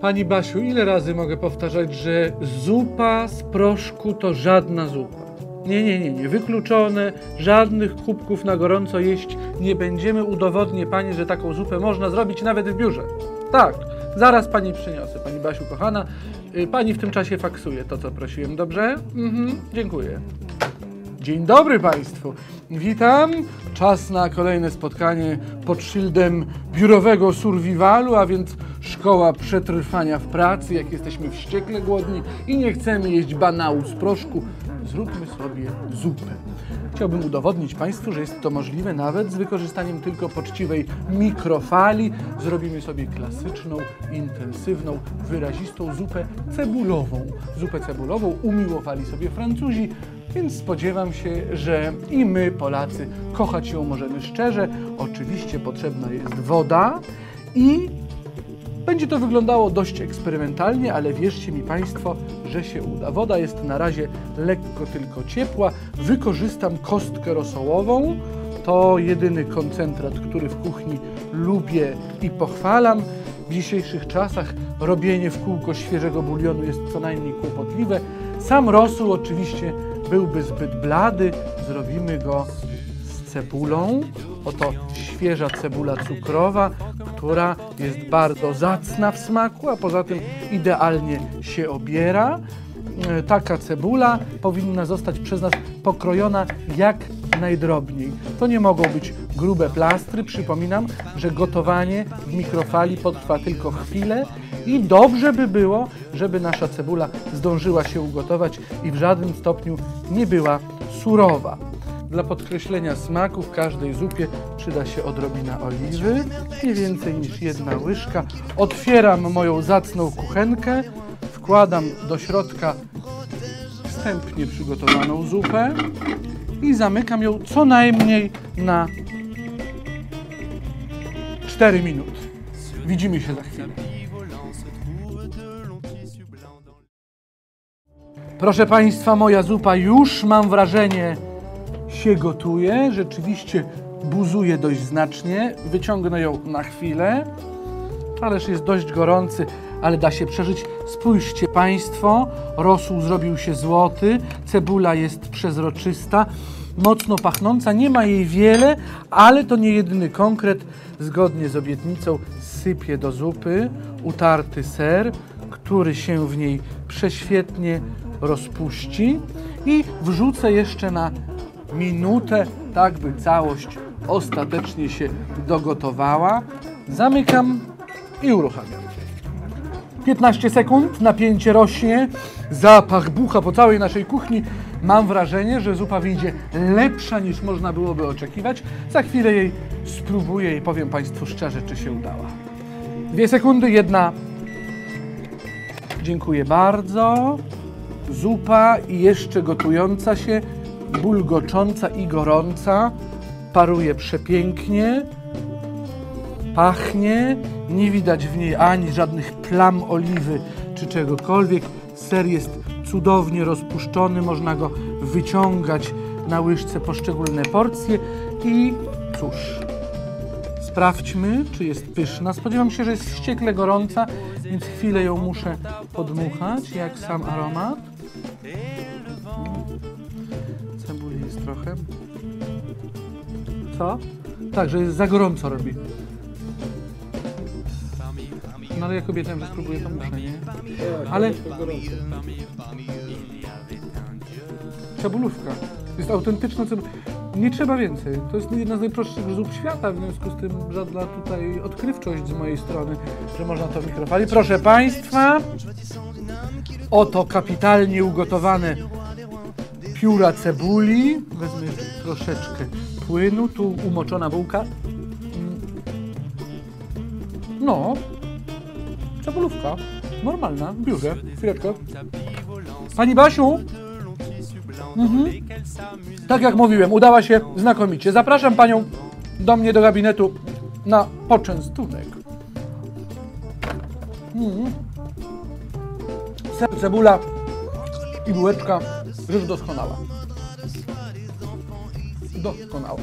Pani Basiu, ile razy mogę powtarzać, że zupa z proszku to żadna zupa? Nie, nie, nie, nie. Wykluczone. Żadnych kubków na gorąco jeść nie będziemy. Udowodnię pani, że taką zupę można zrobić nawet w biurze. Tak, zaraz pani przyniosę, pani Basiu kochana. Y, Pani w tym czasie faksuje to, co prosiłem, dobrze? Mhm, dziękuję. Dzień dobry Państwu. Witam. Czas na kolejne spotkanie pod szyldem biurowego survivalu, a więc szkoła przetrwania w pracy. Jak jesteśmy wściekle głodni i nie chcemy jeść banału z proszku, zróbmy sobie zupę. Chciałbym udowodnić Państwu, że jest to możliwe nawet z wykorzystaniem tylko poczciwej mikrofali. Zrobimy sobie klasyczną, intensywną, wyrazistą zupę cebulową. Zupę cebulową umiłowali sobie Francuzi, więc spodziewam się, że i my, Polacy, kochać ją możemy szczerze. Oczywiście potrzebna jest woda i będzie to wyglądało dość eksperymentalnie, ale wierzcie mi Państwo, że się uda. Woda jest na razie lekko tylko ciepła. Wykorzystam kostkę rosołową. To jedyny koncentrat, który w kuchni lubię i pochwalam. W dzisiejszych czasach robienie w kółko świeżego bulionu jest co najmniej kłopotliwe. Sam rosół oczywiście byłby zbyt blady. Zrobimy go z cebulą. Oto świeża cebula cukrowa, która jest bardzo zacna w smaku, a poza tym idealnie się obiera. E, Taka cebula powinna zostać przez nas pokrojona jak najdrobniej. To nie mogą być grube plastry. Przypominam, że gotowanie w mikrofali potrwa tylko chwilę i dobrze by było, żeby nasza cebula zdążyła się ugotować i w żadnym stopniu nie była surowa. Dla podkreślenia smaku w każdej zupie przyda się odrobina oliwy, nie więcej niż jedna łyżka. Otwieram moją zacną kuchenkę, wkładam do środka wstępnie przygotowaną zupę i zamykam ją co najmniej na 4 minuty. Widzimy się za chwilę. Proszę Państwa, moja zupa już mam wrażenie się gotuje. Rzeczywiście buzuje dość znacznie. Wyciągnę ją na chwilę. Talerz jest dość gorący, ale da się przeżyć. Spójrzcie Państwo, rosół zrobił się złoty, cebula jest przezroczysta, mocno pachnąca. Nie ma jej wiele, ale to nie jedyny konkret. Zgodnie z obietnicą sypię do zupy utarty ser, który się w niej prześwietnie rozpuści i wrzucę jeszcze na minutę, tak by całość ostatecznie się dogotowała. Zamykam i uruchamiam. 15 sekund, napięcie rośnie, zapach bucha po całej naszej kuchni. Mam wrażenie, że zupa wyjdzie lepsza niż można byłoby oczekiwać. Za chwilę jej spróbuję i powiem Państwu szczerze, czy się udała. Dwie sekundy, jedna. Dziękuję bardzo. Zupa i jeszcze gotująca się, bulgocząca i gorąca. Paruje przepięknie pachnie, nie widać w niej ani żadnych plam oliwy czy czegokolwiek. Ser jest cudownie rozpuszczony, można go wyciągać na łyżce poszczególne porcje i cóż, sprawdźmy, czy jest pyszna. Spodziewam się, że jest wściekle gorąca, więc chwilę ją muszę podmuchać, jak sam aromat. Cebuli jest trochę. Co? Tak, że jest za gorąco robi. Ale jak obiecałem, że spróbuję, to muszę, nie? Ale... Cebulówka. Jest autentyczna cebulówka. Nie trzeba więcej. To jest jedna z najprostszych zup świata, w związku z tym żadna tutaj odkrywczość z mojej strony, że można to w mikrofali. Proszę Państwa, oto kapitalnie ugotowane pióra cebuli. Wezmę troszeczkę płynu, tu umoczona bułka. Mm. No, cebulówka, normalna, w biurze, chwileczkę. Pani Basiu, mhm. tak jak mówiłem, udała się znakomicie. Zapraszam Panią do mnie do gabinetu na poczęstunek. Mhm. Ce- Cebula i bułeczka, rzecz doskonała. Doskonała.